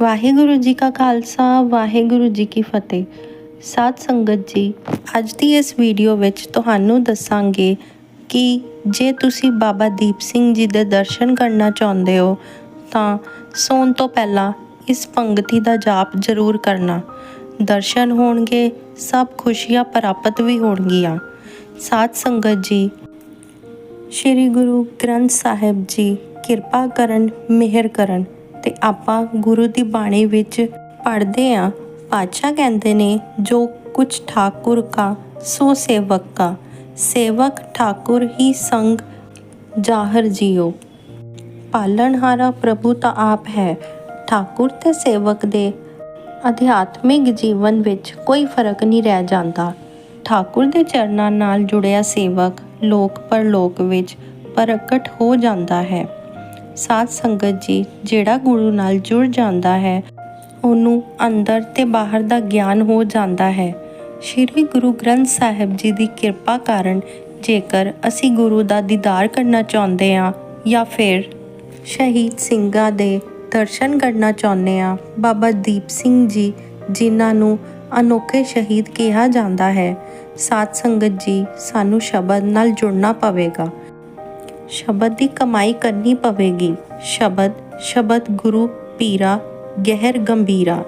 ਵਾਹਿਗੁਰੂ ਜੀ ਕਾ ਖਾਲਸਾ, ਵਾਹਿਗੁਰੂ ਜੀ ਕੀ ਫਤਿਹ। ਸਾਧ ਸੰਗਤ ਜੀ, ਅੱਜ ਦੀ ਇਸ ਵੀਡੀਓ ਵਿੱਚ ਤੁਹਾਨੂੰ ਦੱਸਾਂਗੇ ਕਿ ਜੇ ਤੁਸੀਂ ਬਾਬਾ ਦੀਪ ਸਿੰਘ ਜੀ ਦੇ ਦਰਸ਼ਨ ਕਰਨਾ ਚਾਹੁੰਦੇ ਹੋ, ਤਾਂ ਸੌਣ ਤੋਂ ਪਹਿਲਾਂ ਇਸ ਪੰਗਤੀ ਦਾ ਜਾਪ ਜ਼ਰੂਰ ਕਰਨਾ। ਦਰਸ਼ਨ ਹੋਣਗੇ, ਸਭ ਖੁਸ਼ੀਆਂ ਪ੍ਰਾਪਤ ਵੀ ਹੋਣਗੀਆਂ। ਸਾਧ ਸੰਗਤ ਜੀ, ਸ਼੍ਰੀ ਗੁਰੂ ਗ੍ਰੰਥ ਸਾਹਿਬ ਜੀ, ਕਿਰਪਾ ਕਰਨ, ਮਿਹਰ ਕਰਨ। ਤੇ ਆਪਾਂ ਗੁਰੂ ਦੀ ਬਾਣੀ ਵਿੱਚ ਪੜ੍ਹਦੇ ਆ ਪਾਤਸ਼ਾਹ ਕਹਿੰਦੇ ਨੇ, ਜੋ ਕੁਛ ਠਾਕੁਰ ਕਾ, ਸੋ ਸੇਵਕ ਕਾ। ਸੇਵਕ ਠਾਕੁਰ ਹੀ ਸੰਗ ਜਾਹਰ ਜੀਓ। ਪਾਲਣਹਾਰਾ ਪ੍ਰਭੂ ਤਾਂ ਆਪ ਹੈ। ਠਾਕੁਰ ਤੇ ਸੇਵਕ ਦੇ ਅਧਿਆਤਮਿਕ ਜੀਵਨ ਵਿੱਚ ਕੋਈ ਫ਼ਰਕ ਨਹੀਂ ਰਹਿ ਜਾਂਦਾ। ਠਾਕੁਰ ਦੇ ਚਰਨਾਂ ਨਾਲ ਜੁੜਿਆ ਸੇਵਕ ਲੋਕ ਪਰਲੋਕ ਵਿੱਚ ਪ੍ਰਗਟ ਹੋ ਜਾਂਦਾ ਹੈ। ਸਾਧ ਸੰਗਤ ਜੀ, ਜਿਹੜਾ ਗੁਰੂ ਨਾਲ ਜੁੜ ਜਾਂਦਾ ਹੈ, ਉਹਨੂੰ ਅੰਦਰ ਤੇ ਬਾਹਰ ਦਾ ਗਿਆਨ ਹੋ ਜਾਂਦਾ ਹੈ। ਸ੍ਰੀ ਗੁਰੂ ਗ੍ਰੰਥ ਸਾਹਿਬ ਜੀ ਦੀ ਕਿਰਪਾ ਕਾਰਨ ਜੇਕਰ ਅਸੀਂ ਗੁਰੂ ਦਾ ਦੀਦਾਰ ਕਰਨਾ ਚਾਹੁੰਦੇ ਹਾਂ ਜਾਂ ਫਿਰ ਸ਼ਹੀਦ ਸਿੰਘਾਂ ਦੇ ਦਰਸ਼ਨ ਕਰਨਾ ਚਾਹੁੰਦੇ ਹਾਂ, ਬਾਬਾ ਦੀਪ ਸਿੰਘ ਜੀ, ਜਿਨ੍ਹਾਂ ਨੂੰ ਅਨੋਖੇ ਸ਼ਹੀਦ ਕਿਹਾ ਜਾਂਦਾ ਹੈ, ਸਾਧ ਸੰਗਤ ਜੀ, ਸਾਨੂੰ ਸ਼ਬਦ ਨਾਲ ਜੁੜਨਾ ਪਵੇਗਾ। ਸ਼ਬਦ ਦੀ ਕਮਾਈ ਕਰਨੀ ਪਵੇਗੀ। ਸ਼ਬਦ ਸ਼ਬਦ ਗੁਰੂ ਪੀਰਾ, ਗਹਿਰ ਗੰਭੀਰਾ।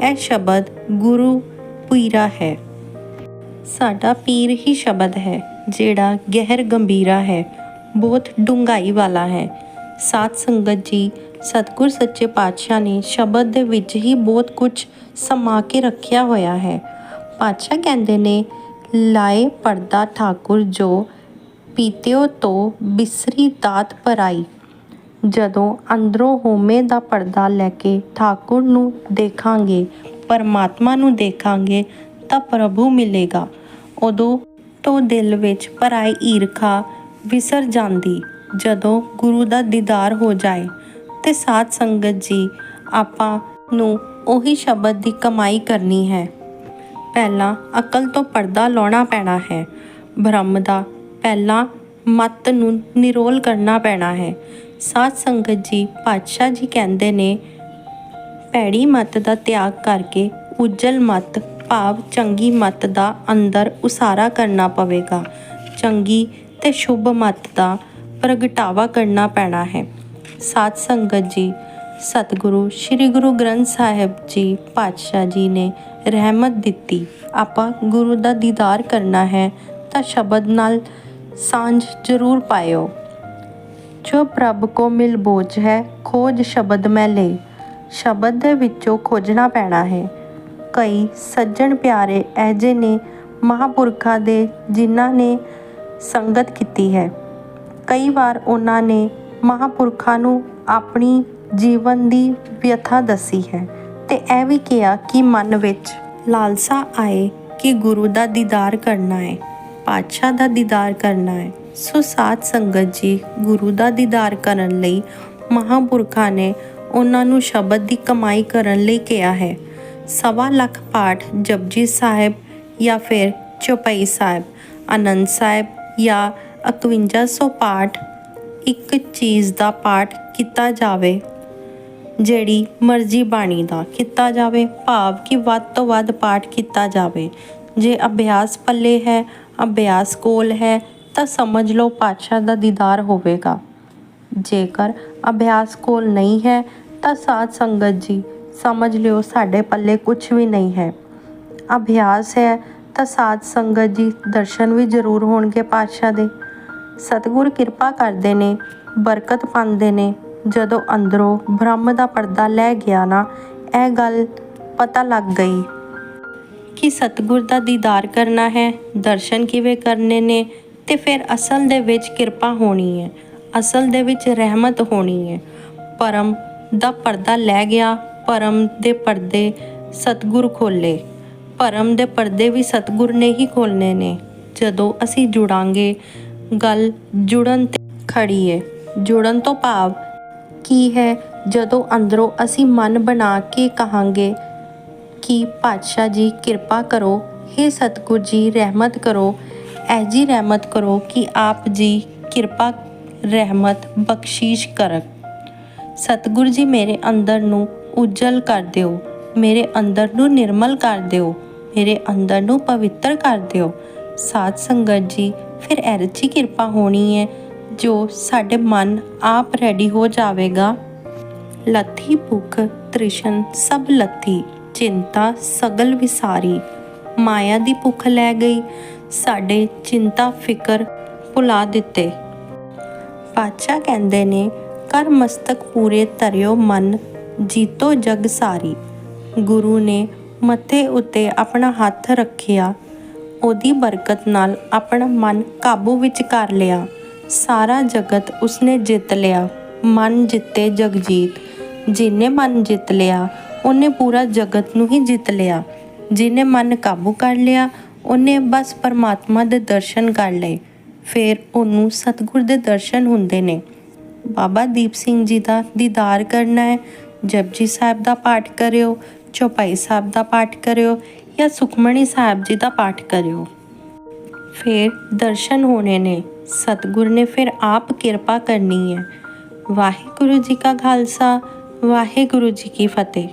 ਇਹ ਸ਼ਬਦ ਗੁਰੂ ਪੀਰਾ ਹੈ। ਸਾਡਾ ਪੀਰ ਹੀ ਸ਼ਬਦ ਹੈ, ਜਿਹੜਾ ਗਹਿਰ ਗੰਭੀਰਾ ਹੈ, ਬਹੁਤ ਡੂੰਘਾਈ ਵਾਲਾ ਹੈ। ਸਾਧ ਸੰਗਤ ਜੀ, ਸਤਿਗੁਰ ਸੱਚੇ ਪਾਤਸ਼ਾਹ ਨੇ ਸ਼ਬਦ ਦੇ ਵਿੱਚ ਹੀ ਬਹੁਤ ਕੁਝ ਸਮਾ ਕੇ ਰੱਖਿਆ ਹੋਇਆ ਹੈ। ਪਾਤਸ਼ਾਹ ਕਹਿੰਦੇ ਨੇ, ਲਾਏ ਪਰਦਾ ਠਾਕੁਰ ਜੋ ਪੀਤਿਓ ਤੋਂ ਬਿਸਰੀ ਦਾਤ ਭਰਾਈ। ਜਦੋਂ ਅੰਦਰੋਂ ਹੋਮੇ ਦਾ ਪਰਦਾ ਲੈ ਕੇ ਠਾਕੁਰ ਨੂੰ ਦੇਖਾਂਗੇ, ਪਰਮਾਤਮਾ ਨੂੰ ਦੇਖਾਂਗੇ ਤਾਂ ਪ੍ਰਭੂ ਮਿਲੇਗਾ। ਉਦੋਂ ਤੋਂ ਦਿਲ ਵਿੱਚ ਪਰਾਈ ਈਰਖਾ ਵਿਸਰ ਜਾਂਦੀ, ਜਦੋਂ ਗੁਰੂ ਦਾ ਦੀਦਾਰ ਹੋ ਜਾਏ। ਤੇ ਸਾਧ ਸੰਗਤ ਜੀ, ਆਪਾਂ ਨੂੰ ਉਹੀ ਸ਼ਬਦ ਦੀ ਕਮਾਈ ਕਰਨੀ ਹੈ। ਪਹਿਲਾਂ ਅਕਲ ਤੋਂ ਪਰਦਾ ਲਾਉਣਾ ਪੈਣਾ ਹੈ। ਬ੍ਰਹਮ ਦਾ ਪਹਿਲਾਂ ਮਤ ਨੂੰ ਨਿਰੋਲ ਕਰਨਾ ਪੈਣਾ ਹੈ। ਸਾਧ ਸੰਗਤ ਜੀ, ਪਾਤਸ਼ਾਹ ਜੀ ਕਹਿੰਦੇ ਨੇ, ਭੈੜੀ ਮਤ ਦਾ ਤਿਆਗ ਕਰਕੇ ਉਜਲ ਮਤ, ਭਾਵ ਚੰਗੀ ਮਤ ਦਾ ਅੰਦਰ ਉਸਾਰਾ ਕਰਨਾ ਪਵੇਗਾ। ਚੰਗੀ ਤੇ ਸ਼ੁਭ ਮਤ ਦਾ ਪ੍ਰਗਟਾਵਾ ਕਰਨਾ ਪੈਣਾ ਹੈ। ਸਾਧ ਸੰਗਤ ਜੀ, ਸਤਿਗੁਰੂ, ਸ੍ਰੀ ਗੁਰੂ ਗ੍ਰੰਥ ਸਾਹਿਬ ਜੀ, ਪਾਤਸ਼ਾਹ ਜੀ ਨੇ ਰਹਿਮਤ ਦਿੱਤੀ। ਆਪਾਂ ਗੁਰੂ ਦਾ ਦੀਦਾਰ ਕਰਨਾ ਹੈ ਤਾਂ ਸ਼ਬਦ ਨਾਲ ਸਾਂਝ ਜ਼ਰੂਰ ਪਾਇਓ। ਜੋ ਪ੍ਰਭ ਕੋ ਮਿਲ ਬੋਝ ਹੈ, ਖੋਜ ਸ਼ਬਦ ਮੈਂ ਲੈ। ਸ਼ਬਦ ਦੇ ਵਿੱਚੋਂ ਖੋਜਣਾ ਪੈਣਾ ਹੈ। ਕਈ ਸੱਜਣ ਪਿਆਰੇ ਐਜੇ ਨੇ, ਮਹਾਪੁਰਖਾਂ ਦੇ, ਜਿਨ੍ਹਾਂ ਨੇ ਸੰਗਤ ਕੀਤੀ ਹੈ। ਕਈ ਵਾਰ ਉਹਨਾਂ ਨੇ ਮਹਾਪੁਰਖਾਂ ਨੂੰ ਆਪਣੀ ਜੀਵਨ ਦੀ ਵਿਅਥਾ ਦੱਸੀ ਹੈ ਤੇ ਇਹ ਵੀ ਕਿਹਾ ਕਿ ਮਨ ਵਿੱਚ ਲਾਲਸਾ ਆਏ ਕਿ ਗੁਰੂ ਦਾ ਦੀਦਾਰ ਕਰਨਾ ਹੈ। ਪਾਤਸ਼ਾਹ ਦਾ ਦੀਦਾਰ ਕਰਨਾ ਹੈ। ਸੋ ਸਾਧ ਸੰਗਤ ਜੀ, ਗੁਰੂ ਦਾ ਦੀਦਾਰ ਕਰਨ ਲਈ ਮਹਾਪੁਰਖਾਂ ਨੇ ਉਹਨਾਂ ਨੂੰ ਸ਼ਬਦ ਦੀ ਕਮਾਈ ਕਰਨ ਲਈ ਕਿਹਾ ਹੈ। ਸਵਾ ਲੱਖ ਪਾਠ ਜਪਜੀ ਸਾਹਿਬ ਜਾਂ ਫਿਰ ਚੌਪਈ ਸਾਹਿਬ, ਆਨੰਦ ਸਾਹਿਬ ਜਾਂ 5100 ਪਾਠ ਇੱਕ ਚੀਜ਼ ਦਾ ਪਾਠ ਕੀਤਾ ਜਾਵੇ, ਜਿਹੜੀ ਮਰਜ਼ੀ ਬਾਣੀ ਦਾ ਕੀਤਾ ਜਾਵੇ, ਭਾਵ ਕਿ ਵੱਧ ਤੋਂ ਵੱਧ ਪਾਠ ਕੀਤਾ ਜਾਵੇ। ਜੇ ਅਭਿਆਸ ਪੱਲੇ ਹੈ ਅਭਿਆਸ ਕੋਲ ਹੈ, ਤਾਂ ਸਮਝ ਲਓ ਪਾਤਸ਼ਾਹ ਦਾ ਦੀਦਾਰ ਹੋਵੇਗਾ। ਜੇਕਰ ਅਭਿਆਸ ਕੋਲ ਨਹੀਂ ਹੈ, ਤਾਂ ਸਾਧ ਸੰਗਤ ਜੀ, ਸਮਝ ਲਿਓ ਸਾਡੇ ਪੱਲੇ ਕੁਝ ਵੀ ਨਹੀਂ ਹੈ। ਅਭਿਆਸ ਹੈ, ਤਾਂ ਸਾਧ ਸੰਗਤ ਜੀ, ਦਰਸ਼ਨ ਵੀ ਜ਼ਰੂਰ ਹੋਣਗੇ ਪਾਤਸ਼ਾਹ ਦੇ। ਸਤਿਗੁਰ ਕਿਰਪਾ ਕਰਦੇ ਨੇ, ਬਰਕਤ ਪਾਉਂਦੇ ਨੇ। ਜਦੋਂ ਅੰਦਰੋਂ ਬ੍ਰਹਮ ਦਾ ਪਰਦਾ ਲੈ ਗਿਆ ਨਾ, ਇਹ ਗੱਲ ਪਤਾ ਲੱਗ ਗਈ। ਕਿ ਸਤਿਗੁਰ ਦਾ ਦੀਦਾਰ ਕਰਨਾ ਹੈ, ਦਰਸ਼ਨ ਕਿਵੇਂ ਕਰਨੇ ਨੇ ਤੇ ਫਿਰ ਅਸਲ ਦੇ ਵਿੱਚ ਕਿਰਪਾ ਹੋਣੀ ਹੈ, ਅਸਲ ਦੇ ਵਿੱਚ ਰਹਿਮਤ ਹੋਣੀ ਹੈ। ਪਰਮ ਦਾ ਪਰਦਾ ਲੈ ਗਿਆ, ਪਰਮ ਦੇ ਪਰਦੇ ਸਤਿਗੁਰ ਖੋਲੇ ਪਰਮ ਦੇ ਪਰਦੇ ਵੀ ਸਤਿਗੁਰ ਨੇ ਹੀ ਖੋਲਨੇ ਨੇ। ਜਦੋਂ ਅਸੀਂ ਜੁੜਾਂਗੇ, ਗੱਲ ਜੁੜਨ ਤੇ ਖੜੀ ਹੈ ਜੁੜਨ ਤੋਂ ਭਾਵ ਕੀ ਹੈ? ਜਦੋਂ ਅੰਦਰੋਂ ਅਸੀਂ ਮਨ ਬਣਾ ਕੇ ਕਹਾਂਗੇ ਕਿ ਪਾਤਸ਼ਾਹ ਜੀ ਕਿਰਪਾ ਕਰੋ हे ਸਤਿਗੁਰ ਜੀ, ਰਹਿਮਤ ਕਰੋ। ਐਜੀ ਰਹਿਮਤ ਕਰੋ ਕਿ ਆਪ ਜੀ ਕਿਰਪਾ, ਰਹਿਮਤ, ਬਖਸ਼ੀਸ਼ ਕਰ ਸਤਿਗੁਰ ਜੀ, ਮੇਰੇ ਅੰਦਰ ਨੂੰ ਉਜਲ ਕਰ ਦਿਓ। ਮੇਰੇ ਅੰਦਰ ਨੂੰ ਨਿਰਮਲ ਕਰ ਦਿਓ। ਮੇਰੇ ਅੰਦਰ ਨੂੰ ਪਵਿੱਤਰ ਕਰ ਦਿਓ। ਸਾਧ ਸੰਗਤ ਜੀ, ਫਿਰ ਐਰਚੀ ਕਿਰਪਾ ਹੋਣੀ ਹੈ, ਜੋ ਸਾਡੇ ਮਨ ਆਪ ਰੈਡੀ ਹੋ ਜਾਵੇਗਾ। ਲੱਥੀ ਭੁੱਖ ਤ੍ਰਿਸ਼ਨ ਸਭ ਲੱਥੀ। ਚਿੰਤਾ ਸਗਲ ਵਿਸਾਰੀ। ਮਾਇਆ ਦੀ ਭੁੱਖ ਲੈ ਗਈ। ਸਾਡੇ ਚਿੰਤਾ ਫਿਕਰ ਭੁਲਾ ਦਿੱਤੇ। ਪਾਤਸ਼ਾਹ ਕਹਿੰਦੇ ਨੇ ਕਰ ਮਸਤਕ ਪੂਰੇ ਧਰਿਓ ਮਨ, ਜੀਤੋ ਜਗ ਸਾਰੀ। ਗੁਰੂ ਨੇ ਮੱਥੇ ਉੱਤੇ ਆਪਣਾ ਹੱਥ ਰੱਖਿਆ। ਉਹਦੀ ਬਰਕਤ ਨਾਲ ਆਪਣਾ ਮਨ ਕਾਬੂ ਵਿੱਚ ਕਰ ਲਿਆ। ਸਾਰਾ ਜਗਤ ਉਸਨੇ ਜਿੱਤ ਲਿਆ। ਮਨ ਜਿੱਤੇ ਜਗਜੀਤ। ਜਿਨੇ ਮਨ ਜਿੱਤ ਲਿਆ ਉਹਨੇ ਪੂਰਾ ਜਗਤ ਨੂੰ ਹੀ ਜਿੱਤ ਲਿਆ। ਜਿਨੇ ਮਨ ਕਾਬੂ ਕਰ ਲਿਆ, ਉਹਨੇ ਬਸ ਪਰਮਾਤਮਾ ਦੇ ਦਰਸ਼ਨ ਕਰ ਲਏ। ਫਿਰ ਉਹਨੂੰ ਸਤਿਗੁਰ ਦੇ ਦਰਸ਼ਨ ਹੁੰਦੇ ਨੇ। ਬਾਬਾ ਦੀਪ ਸਿੰਘ ਜੀ ਦਾ ਦੀਦਾਰ ਕਰਨਾ ਹੈ, ਜਪਜੀ ਸਾਹਿਬ ਦਾ ਪਾਠ ਕਰਿਓ, ਚੌਪਾਈ ਸਾਹਿਬ ਦਾ ਪਾਠ ਕਰਿਓ ਜਾਂ ਸੁਖਮਣੀ ਸਾਹਿਬ ਜੀ ਦਾ ਪਾਠ ਕਰਿਓ। ਫਿਰ ਦਰਸ਼ਨ ਹੋਣੇ ਨੇ। ਸਤਿਗੁਰ ਨੇ ਫਿਰ ਆਪ ਕਿਰਪਾ ਕਰਨੀ ਹੈ। ਵਾਹਿਗੁਰੂ ਜੀ ਕਾ ਖਾਲਸਾ, ਵਾਹਿਗੁਰੂ ਜੀ ਕੀ ਫਤਿਹ।